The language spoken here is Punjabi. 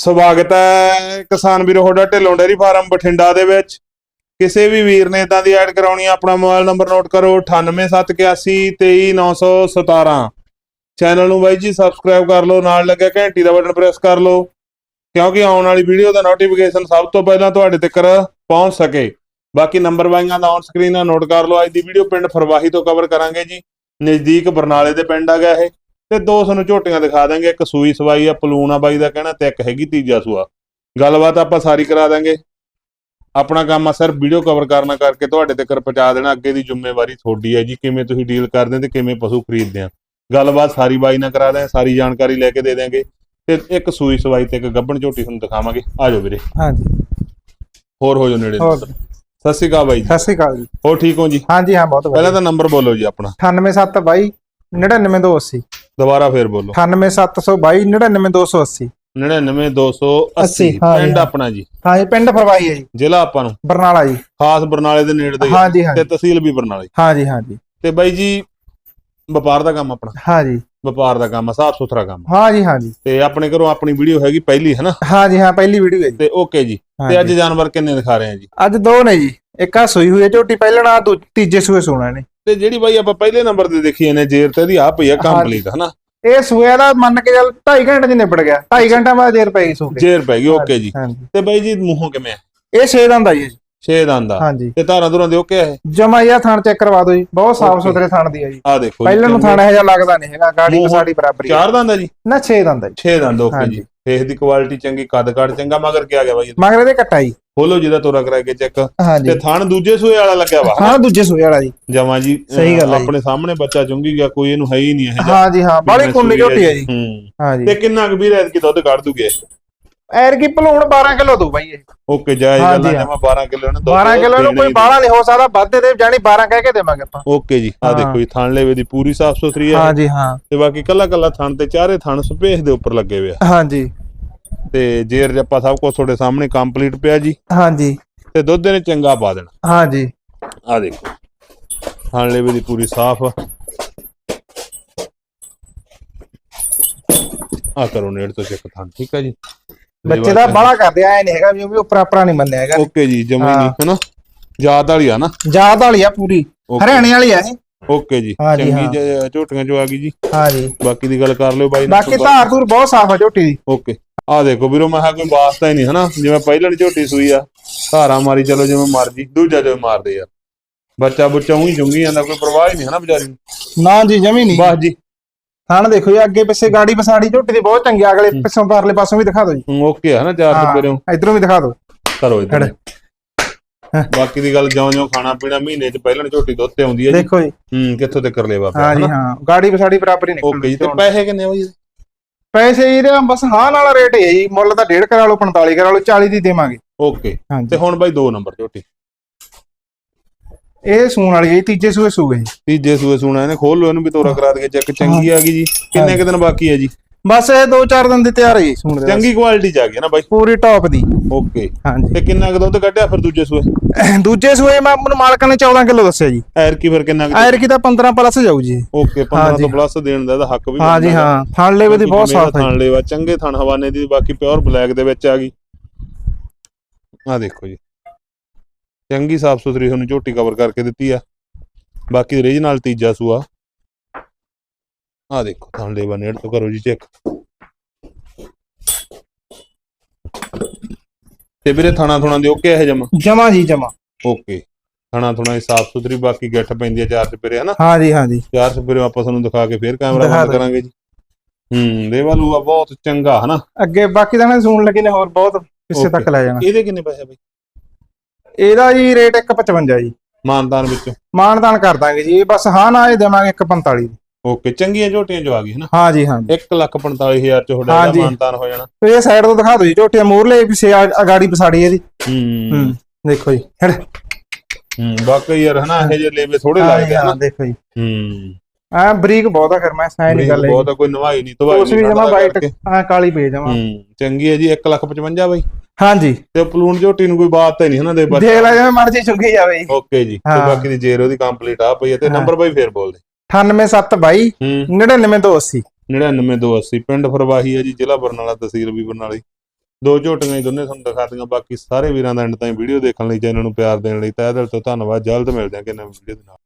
ਸਵਾਗਤ ਹੈ ਕਿਸਾਨ ਵੀਰੋ, ਤੁਹਾਡਾ ਢਿੱਲੋਂ ਡੇਰੀ ਫਾਰਮ ਬਠਿੰਡਾ ਦੇ ਵਿੱਚ। ਕਿਸੇ ਵੀ ਵੀਰ ਨੇ ਇਦਾਂ ਦੀ ਐਡ ਕਰਾਉਣੀ ਆ, ਆਪਣਾ ਮੋਬਾਈਲ ਨੰਬਰ ਨੋਟ ਕਰੋ 9871823917 ਚੈਨਲ ਨੂੰ ਬਾਈ ਜੀ ਸਬਸਕ੍ਰਾਈਬ ਕਰ ਲਓ, ਨਾਲ ਲੱਗਿਆ ਘੰਟੀ ਦਾ ਬਟਨ ਪ੍ਰੈਸ ਕਰ ਲਓ, ਕਿਉਂਕਿ ਆਉਣ ਵਾਲੀ ਵੀਡੀਓ ਦਾ ਨੋਟੀਫਿਕੇਸ਼ਨ ਸਭ ਤੋਂ ਪਹਿਲਾਂ ਤੁਹਾਡੇ ਤੱਕ ਪਹੁੰਚ ਸਕੇ। ਬਾਕੀ ਨੰਬਰ ਵਾਈਆਂ ਦਾ ਔਨ ਸਕਰੀਨ ਆ, ਨੋਟ ਕਰ ਲਓ। ਅੱਜ ਦੀ ਵੀਡੀਓ ਪਿੰਡ ਫਰਵਾਹੀ ਤੋਂ ਕਵਰ ਕਰਾਂਗੇ ਜੀ। ਨਜ਼ਦੀਕ ਬਰਨਾਲੇ ਦੇ ਪਿੰਡ ਆ ਗਿਆ ਇਹ। ਤੇ ਦੋ ਸਾਨੂੰ ਝੋਟੀਆਂ ਦਿਖਾ ਦਾਂਗੇ ਇੱਕ ਸੂਈ ਸਵਾਈ ਆ ਪਲੂਣ ਬਾਈ ਦਾ ਕਹਿਣਾ ਤੇ ਇੱਕ ਹੈਗੀ ਤੀਜਾ ਸੂਆ। ਗੱਲਬਾਤ ਆਪਾਂ ਸਾਰੀ ਕਰਾ ਦਾਂਗੇ ਆਪਣਾ ਕੰਮ ਆ ਸਿਰਫ ਵੀਡੀਓ ਕਵਰ ਕਰਨਾ ਕਰਕੇ ਤੁਹਾਡੇ ਤੱਕ ਪਹੁੰਚਾ ਦੇਣਾ ਅੱਗੇ ਦੀ ਜ਼ਿੰਮੇਵਾਰੀ ਤੁਹਾਡੀ ਹੈ ਜੀ ਕਿਵੇਂ ਤੁਸੀਂ ਡੀਲ ਕਰਦੇ ਤੇ ਕਿਵੇਂ ਪਸ਼ੂ ਖਰੀਦਦੇ ਆ। ਗੱਲਬਾਤ ਸਾਰੀ ਬਾਈ ਨਾਲ ਕਰਾ ਦਾਂਗੇ ਸਾਰੀ ਜਾਣਕਾਰੀ ਲੈ ਕੇ ਦੇ ਦਾਂਗੇ ਤੇ ਇੱਕ ਸੂਈ ਸਵਾਈ ਤੇ ਇੱਕ ਗੱਬਣ ਝੋਟੀ ਤੁਹਾਨੂੰ ਦਿਖਾਵਾਂਗੇ। ਆ ਜਾਓ ਵੀਰੇ। ਹਾਂਜੀ। ਹੋਰ ਹੋ ਜਾਓ ਨੇੜੇ ਹੋਰ। ਸਤਿ ਸ਼੍ਰੀ ਅਕਾਲ ਬਾਈ ਜੀ। ਸਤਿ ਸ਼੍ਰੀ ਅਕਾਲ ਜੀ। ਹੋਰ ਠੀਕ ਹੋ ਜੀ? ਹਾਂਜੀ ਹਾਂ ਬਹੁਤ ਪਹਿਲਾਂ ਵਧੀਆ ਤਾਂ ਨੰਬਰ ਬੋਲੋ ਜੀ ਆਪਣਾ। 98722 99280 ਦੁਬਾਰਾ ਫੇਰ ਬੋਲੋ। 98722 99280 99280 ਹਾਂ ਜੀ, ਪਿੰਡ ਹਾਂ। ਆਪਣਾ ਜੀ। ਹਾਂਜੀ ਪਿੰਡ ਫਰਵਾਈ ਹੈ ਜੀ। ਜ਼ਿਲ੍ਹਾ ਆਪਾਂ ਨੂੰ। ਬਰਨਾਲਾ ਜੀ। ਖਾਸ ਬਰਨਾਲੇ ਦੇ ਨੇੜੇ ਦੇ ਹੀ ਆ ਹਾਂਜੀ ਤੇ ਹਾਂਜੀ ਤਹਿਸੀਲ ਵੀ ਬਰਨਾਲੇ। ਹਾਂਜੀ ਹਾਂਜੀ ਤੇ ਬਾਈ ਜੀ ਵਪਾਰ ਦਾ ਕੰਮ ਆਪਣਾ? ਵਪਾਰ ਦਾ ਕੰਮ ਆ ਸਾਫ਼ ਸੁਥਰਾ ਕੰਮ ਆ। ਹਾਂਜੀ ਹਾਂਜੀ ਤੇ ਆਪਣੇ ਘਰੋਂ ਆਪਣੀ ਵੀਡੀਓ ਹੈਗੀ ਪਹਿਲੀ ਹੈ ਨਾ ਹਾਂ ਪਹਿਲੀ ਵੀਡੀਓ ਹੈ ਜੀ। ਤੇ ਓਕੇ ਜੀ। ਤੇ ਅੱਜ ਜਾਨਵਰ ਕਿੰਨੇ ਦਿਖਾ ਰਹੇ ਆ ਜੀ? ਅੱਜ ਦੋ ਨੇ ਜੀ। ਇੱਕ ਆ ਸੂਈ ਹੋਈ ਹੈ ਝੋਟੀ ਪਹਿਲਾਂ ਦੂ- ਤੀਜੇ ਸੂਏ ਸੋਣਾ ਨੇ ਤੇ ਜਿਹੜੀ ਬਾਈ ਆਪਾਂ ਪਹਿਲੇ ਨੰਬਰ ਤੇ ਦੇਖੀ ਇਹਨੇ ਜੇਰ ਤੇ ਦੀ ਆ ਪਈ ਆ ਕੰਪਲੀਟ ਹਨਾ? ਇਹ ਸੂਏ ਦਾ ਮੰਨ ਕੇ ਚੱਲ 2.5 ਘੰਟੇ ਚ ਨਿਬੜ ਗਿਆ। 2.5 ਘੰਟਾ ਬਾਅਦ ਜੇਰ ਪੈ ਗਈ ਸੂ ਕੇ ਜੇਰ ਪੈ ਗਈ ਓਕੇ ਜੀ। ਤੇ ਬਾਈ ਜੀ ਮੂੰਹੋਂ ਕਿਵੇਂ ਆ? ਇਹ ਛੇ ਦੰਦ ਆ ਜੀ। 6 ਦੰਦ ਆ। ਹਾਂਜੀ। ਤੇ ਧਾਰਾਂ ਧੁਰਾਂ ਦੇ ਓਕੇ ਆ ਇਹ? ਜਮਾ ਇਹ ਥਣ ਚੈੱਕ ਕਰਵਾ ਦਿਓ ਜੀ। ਬਹੁਤ ਸਾਫ਼. ਸੁਥਰੇ ਥਣ ਦੀ ਆ ਜੀ। ਆ ਦੇਖੋ ਪਹਿਲਾਂ ਨੂੰ ਥਣ ਇਹੋ ਜਿਹਾ ਲੱਗਦਾ ਨਹੀਂ ਹੈਗਾ ਗਾੜੀ ਪਸਾੜੀ ਬਰਾਬਰ ਹੀ ਆ। ਚਾਰ ਦੰਦ ਆ ਜੀ? ਨਾ 6 ਦੰਦ ਆ ਜੀ। 6 ਦੰਦ ਓਕੇ। ਜੀ। ਫੇਸ ਦੀ ਕੁਆਲਿਟੀ ਚੰਗੀ ਕੱਦ ਕਾਠ ਚੰਗਾ ਮਗਰ ਕੀ ਆ ਗਿਆ ਬਾਈ ਮਗਰ ਇਹਦੇ ਕੱਟਾ ਜੀ। ਖੋਲੋ ਜਿਹਦਾ ਤੋਰਾ ਕਰਾ ਕੇ ਚੈੱਕ ਹਾਂਜੀ। ਤੇ ਥਣ ਦੂਜੇ ਸੂਏ ਵਾਲਾ ਲੱਗਿਆ ਵਾ। ਹਾਂ ਦੂਜੇ ਸੂਏ ਵਾਲਾ ਜੀ। ਜਮਾ ਜੀ ਸਹੀ ਗੱਲ ਹੈ ਜੀ। ਆਪਣੇ ਸਾਹਮਣੇ ਬੱਚਾ ਚੁੰਗੀ ਗਿਆ ਕੋਈ ਇਹਨੂੰ ਹੈ ਹੀ ਨਹੀਂ ਇਹ ਹਾਂ ਜੀ ਹਾਂ ਬਾਲੀ ਕੁੰਡੀ ਝੋਟੀ ਹੈ ਜੀ। ਹੂੰ। ਹਾਂ ਤੇ ਜੀ ਕਿੰਨਾ ਕੁ ਵੀਰ ਐਤਕੀ ਦੁੱਧ ਕੱਢ ਦੂਗੇ? ਐਰ ਕੀ ਭਲੂਣ 12 ਕਿਲੋ ਦੂ ਬਾਈ ਇਹ। ਓਕੇ ਜਾਇਜ਼ ਹਾਂਜੀ, ਗੱਲਾਂ ਹਾਂ। ਜਮਾ 12 ਕਿਲੋ ਨੇ 12 ਕਿਲੋ ਨੂੰ ਕੋਈ ਬਾਹਲਾ ਨਹੀਂ ਹੋ ਸਕਦਾ ਵੱਧ ਦੇ ਜਾਣੀ 12 ਕਹਿ ਕੇ ਦੇਵਾਂਗੇ ਆਪਾਂ। ਓਕੇ ਜੀ ਆ ਹਾਂ। ਦੇਖੋ ਜੀ ਥਣ ਲੈਵੇ ਦੀ ਪੂਰੀ ਸਾਫ਼ ਸੁਥਰੀ ਹੈ। ਹਾਂ ਜੀ ਹਾਂ। ਤੇ ਬਾਕੀ ਕੱਲਾ ਕੱਲਾ ਥਣ ਤੇ ਚਾਰੇ ਥਣ ਸਪੇਸ ਦੇ ਉੱਪਰ ਲੱਗੇ ਹੋਏ ਆ। ਹਾਂ ਜੀ। ਤੇ ਜੇਰ ਜੱਪਾ ਸਭ ਕੁਝ ਤੁਹਾਡੇ ਸਾਹਮਣੇ ਕੰਪਲੀਟ ਪਿਆ ਜੀ। ਹਾਂ ਜੀ ਤੇ ਦੁੱਧ ਨੇ ਚੰਗਾ ਪਾ ਦੇਣਾ। ਹਾਂ ਜੀ ਆ ਦੇਖੋ ਥਣ ਲੈਵੇ ਦੀ ਪੂਰੀ ਸਾਫ਼ ਆ। ਕਰੋ ਨੇੜ ਤੋਂ ਚੈੱਕ ਥਣ ਠੀਕ ਹੈ ਜੀ? ਬੱਚੇ ਦਾ ਬਾਹਲਾ ਕਰਦੇ ਐ ਨਹੀਂ ਹੈਗਾ ਵੀ ਉਹ ਉਪਰਾ ਨਹੀਂ ਮੰਨਿਆ ਹੈਗਾ। ਓਕੇ ਜੀ ਜਮਾ ਨਹੀਂ ਹਾਂ। ਹੈਨਾ? ਯਾਦ ਵਾਲੀ ਆ ਨਾ? ਜਾਤ ਵਾਲੀ ਆ ਪੂਰੀ. ਹਰਿਆਣੇ ਵਾਲੀ ਆ ਇਹ। ਓਕੇ ਜੀ ਚੰਗੀ ਝੋਟੀਆਂ ਚੋਂ ਆ ਗਈ ਜੀ। ਹਾਂ ਜੀ। ਬਾਕੀ ਦੀ ਗੱਲ ਕਰ ਲਿਓ ਬਾਈ ਬਾਕੀ ਧਾਰ ਧੂਰ ਬਹੁਤ ਸਾਫ਼ ਆ ਝੋਟੀ ਦੀ। ਓਕੇ। ਆ ਦੇਖੋ ਵੀਰੋ ਮੈਂ ਕਿਹਾ ਕੋਈ ਵਾਸਤਾ ਹੀ ਨਹੀਂ ਹਨਾ? ਜਿਵੇਂ ਪਹਿਲਾਂ ਝੋਟੀ ਸੂਈ ਆ ਧਾਰਾਂ ਮਾਰੀ ਚਲੋ ਜਿਵੇਂ ਮਰਜ਼ੀ ਦੂਜਾ ਜਿਵੇਂ ਮਾਰਦੇ ਆ। ਬੱਚਾ ਬੁੱਚਾ ਉਹੀ ਚੁੰਗੀ ਜਾਂਦਾ ਕੋਈ ਪਰਵਾਹ ਹੀ ਨਹੀਂ ਹਨਾ ਵਿਚਾਰੀ ਨੂੰ? ਨਾ ਜੀ ਜਮੀ ਨਹੀਂ। ਬਸ ਜੀ। ਥਣ ਦੇਖੋ ਜੀ ਅੱਗੇ ਪਿੱਛੇ ਗਾੜੀ ਪਸਾੜੀ ਝੋਟੀ ਦੀ ਬਹੁਤ ਚੰਗੀ ਆ, ਅਗਲੇ ਪਿੱਛੋਂ ਪਰਲੇ ਪਾਸੋਂ ਵੀ ਦਿਖਾ ਦਿਓ ਜੀ। ਹੂੰ, ਓਕੇ ਆ ਨਾ ਚਾਰ ਹਾਂ ਸਪੇਰੇ ਇਧਰੋਂ ਵੀ ਦਿਖਾ ਦਿਓ। ਕਰੋ ਇਧਰ। ਬਾਕੀ ਦੀ ਗੱਲ ਜਿਉਂ ਜਿਉਂ ਖਾਣਾ ਪੀਣਾ ਮਹੀਨੇ ਚ ਪਹਿਲਾਂ ਝੋਟੀ ਦੁੱਧ ਤੇ ਆਉਂਦੀ ਹੈ ਜੀ। ਦੇਖੋ ਜੀ। ਹੂੰ ਕਿੱਥੋਂ ਤੇ ਕਰ ਲਿਆ ਹਾਂ ਜੀ ਹਾਂ ਗਾੜੀ ਪਸਾੜੀ ਬਰਾਬਰ ਹੀ ਓਕੇ ਜੀ ਤੇ ਪੈਸੇ ਕਿੰਨੇ ਬਾਈ ਪੈਸੇ ਇਹਦੇ ਬਸ ਹਾਂ ਵਾਲਾ ਰੇਟ ਹੈ ਜੀ। ਮੁੱਲ ਤਾਂ 1.5 ਕਰਾ ਲਓ 45 ਕਰਾ ਲਓ 40 ਦੀ ਦੇਵਾਂਗੇ। ਓਕੇ ਹਾਂਜੀ। ਤੇ ਹੁਣ ਬਾਈ ਦੋ ਨੰਬਰ ਝੋਟੀ ਇਹ ਸੂਣ ਵਾਲੀ ਹੈ ਜੀ, ਤੀਜੇ ਸੂਏ ਸੂਏ। ਜੀ ਤੀਜੇ ਸੂਏ ਸੁਣਾ ਇਹਨੇ ਖੋਲ ਲੋ ਇਹਨੂੰ ਵੀ ਤੋਰਾ ਕਰਾ ਦੇ ਚੈੱਕ ਚੰਗੀ ਆ ਗਈ ਜੀ। ਕਿੰਨੇ ਕੁ ਦਿਨ ਬਾਕੀ ਹੈ ਜੀ? ਬਸ ਇਹ 2-4 ਦਿਨ ਦੀ ਤਿਆਰ ਹੈ ਜੀ ਸੂਣ ਦੇ ਚੰਗੀ ਕੁਆਲਿਟੀ ਚ ਆ ਗਈ ਨਾ ਬਾਈ? ਪੂਰੀ ਟੌਪ ਦੀ। ਓਕੇ ਹਾਂਜੀ। ਤੇ ਕਿੰਨਾ ਕੁ ਦੁੱਧ ਕੱਢਿਆ ਫਿਰ ਦੂਜੇ ਸੂਏ? ਦੂਜੇ ਸੂਏ ਮੈਂ ਮੈਨੂੰ ਮਾਲਕਾਂ ਨੇ 14 ਕਿਲੋ ਦੱਸਿਆ ਜੀ। ਐਰ ਕੀ ਫਿਰ ਕਿੰਨਾ ਕੁ ਐਰ ਕੀ ਤਾਂ 15 ਪਲੱਸ ਜਾਊ ਜੀ। ਓਕੇ 15 ਹਾਂਜੀ। ਤੋਂ ਪਲੱਸ ਦੇਣ ਦਾ ਇਹਦਾ ਹੱਕ ਵੀ ਹਾਂ ਜੀ ਹਾਂ। ਥਣ ਲੈਵੇ ਦੀ ਬਹੁਤ ਸਾਫ਼ ਹੈ। ਥਣ ਲੈਵਾ? ਚੰਗੇ ਥਣ ਹਵਾਨੇ ਦੀ ਬਾਕੀ ਪਿਓਰ ਬਲੈਕ ਦੇ ਵਿੱਚ ਆ ਗਈ। ਆ ਦੇਖੋ ਜੀ। ਚੰਗੀ ਸਾਫ਼ ਸੁਥਰੀ ਤੁਹਾਨੂੰ ਝੋਟੀ ਕਵਰ ਕਰਕੇ ਦਿੱਤੀ ਆ। ਬਾਕੀ ਰੇਜ ਨਾਲ ਤੀਜਾ ਸੂਆ। ਆ ਦੇਖੋ ਥਣ ਲੈਵਾ ਨੇੜ ਤੋਂ ਕਰੋ ਜੀ ਚੈੱਕ ਤੇ ਵੀਰੇ ਥਾਣਾ ਥੁਣਾ ਦੇ ਓਕੇ ਹੈ ਜਮਾ? ਜਮਾ ਜੀ ਜਮਾ। ਓਕੇ ਥਾਣਾ ਥੁਣਾ ਦੀ ਸਾਫ਼ ਸੁਥਰੀ ਬਾਕੀ ਗਿੱਠ ਪੈਂਦੀ ਆ ਚਾਰ ਚਪੇਰੇ ਹਨਾ? ਹਾਂ ਜੀ ਹਾਂ ਜੀ। ਚਾਰ ਚਪੇਰੇ ਆਪਾਂ ਤੁਹਾਨੂੰ ਦਿਖਾ ਕੇ ਫੇਰ ਕੈਮਰਾ ਬੰਦ। ਕਰਾਂਗੇ ਜੀ। ਹੂੰ ਦੇਵਾ ਲੂਆ ਬਹੁਤ ਚੰਗਾ ਹਨਾ? ਅੱਗੇ ਬਾਕੀ ਤਾਂ ਮੈਂ ਸੂਣ ਲੱਗੀ ਨੇ ਹੋਰ ਬਹੁਤ ਪਿੱਛੇ ਤੱਕ. ਲੈ ਜਾਣਾ। ਇਹਦੇ ਕਿੰਨੇ ਪੈਸੇ ਬਈ? ਇਹਦਾ ਜੀ ਰੇਟ 155 ਜੀ। ਮਾਨਦਾਨ ਵਿੱਚੋਂ। ਮਾਨਦਾਨ ਕਰ ਦਾਂਗੇ ਜੀ ਬਸ ਹਾਂ ਨਾ ਇਹ ਦੇਵਾਂਗੇ 145 ਦੀ ਓਕੇ ਚੰਗੀਆਂ ਝੋਟੀਆਂ ਜੋ ਆ ਗਈ ਹਨਾ ਹਾਂ ਜੀ ਹਾਂ ਜੀ 1 ਲੱਖ 45000 ਚ ਤੁਹਾਡਾ ਹਾਂਜੀ। ਮਾਨਦਾਨ ਹੋ ਜਾਣਾ। ਤੇ ਇਹ ਸਾਈਡ ਤੋਂ ਦਿਖਾ ਦਿਓ ਜੀ ਝੋਟੀਆਂ ਮੂਰਲੇ ਪਿੱਛੇ ਆ- ਅਗਾੜੀ ਪਸਾੜੀ ਇਹਦੀ ਹੂੰ। ਹੂੰ ਦੇਖੋ ਜੀ ਹੜ ਹੂੰ ਬਾਕੀ ਯਾਰ ਹਨਾ ਇਹ ਜੇ ਲੇਵੇ ਥੋੜੇ ਹਾਂ ਲੱਗਦੇ ਜੀ, ਹਨਾ ਹਾਂ ਦੇਖੋ ਜੀ। ਹੂੰ। ਆ ਬਰੀਕ ਬਹੁਤ ਆ ਫਿਰ ਮੈਂ ਸਾਇ ਨਹੀਂ ਗੱਲ ਬਹੁਤ ਆ, ਕੋਈ ਨਵਾਈ ਨਹੀਂ ਤਵਾਈ ਉਸ ਵੀ ਜਮਾ ਵਾਈਟ ਆ ਕਾਲੀ ਪੇ ਜਮਾ ਹੂੰ ਚੰਗੀ ਹੈ ਜੀ 1 ਲੱਖ 55 ਬਾਈ। ਹਾਂ ਜੀ ਤੇ ਪਲੂਣ ਝੋਟੀ ਨੂੰ ਕੋਈ ਬਾਤ ਤਾਂ ਨਹੀਂ ਹਨਾ ਦੇ ਬੱਚੇ ਦੇਖ ਲੈ ਜਿਵੇਂ ਮਰਜ਼ੀ ਚੁੱਕੀ ਜਾਵੇ ਜੀ। ਓਕੇ ਜੀ ਤੇ ਹਾਂ। ਬਾਕੀ ਦੀ ਜੇਰ ਉਹਦੀ ਕੰਪਲੀਟ ਆ ਪਈ ਹੈ ਤੇ ਹਾਂ। ਨੰਬਰ ਬਾਈ ਫੇਰ ਬੋਲ ਦੇ 98722 ਹੂੰ। 99280 99280 ਪਿੰਡ ਫਰਵਾਹੀ ਹੈ ਜੀ ਜ਼ਿਲ੍ਹਾ ਬਰਨਾਲਾ ਤਹਿਸੀਲ ਵੀ ਬਰਨਾਲੀ। ਦੋ ਝੋਟੀਆਂ ਹੀ ਦੋਨੇ ਤੁਹਾਨੂੰ ਦਿਖਾਤੀਆਂ ਬਾਕੀ ਸਾਰੇ ਵੀਰਾਂ ਦਾ ਐਂਡ ਤਾਈਂ ਵੀਡੀਓ ਦੇਖਣ ਲਈ ਚੈਨਲ ਨੂੰ ਪਿਆਰ ਦੇਣ ਲਈ। ਤਹਿ ਦਿਲ ਤੋਂ ਧੰਨਵਾਦ ਜਲਦ ਮਿਲਦੇ ਹਾਂ ਕਿ ਨਵੀਂ ਵੀਡੀਓ ਦੇ ਨਾਲ।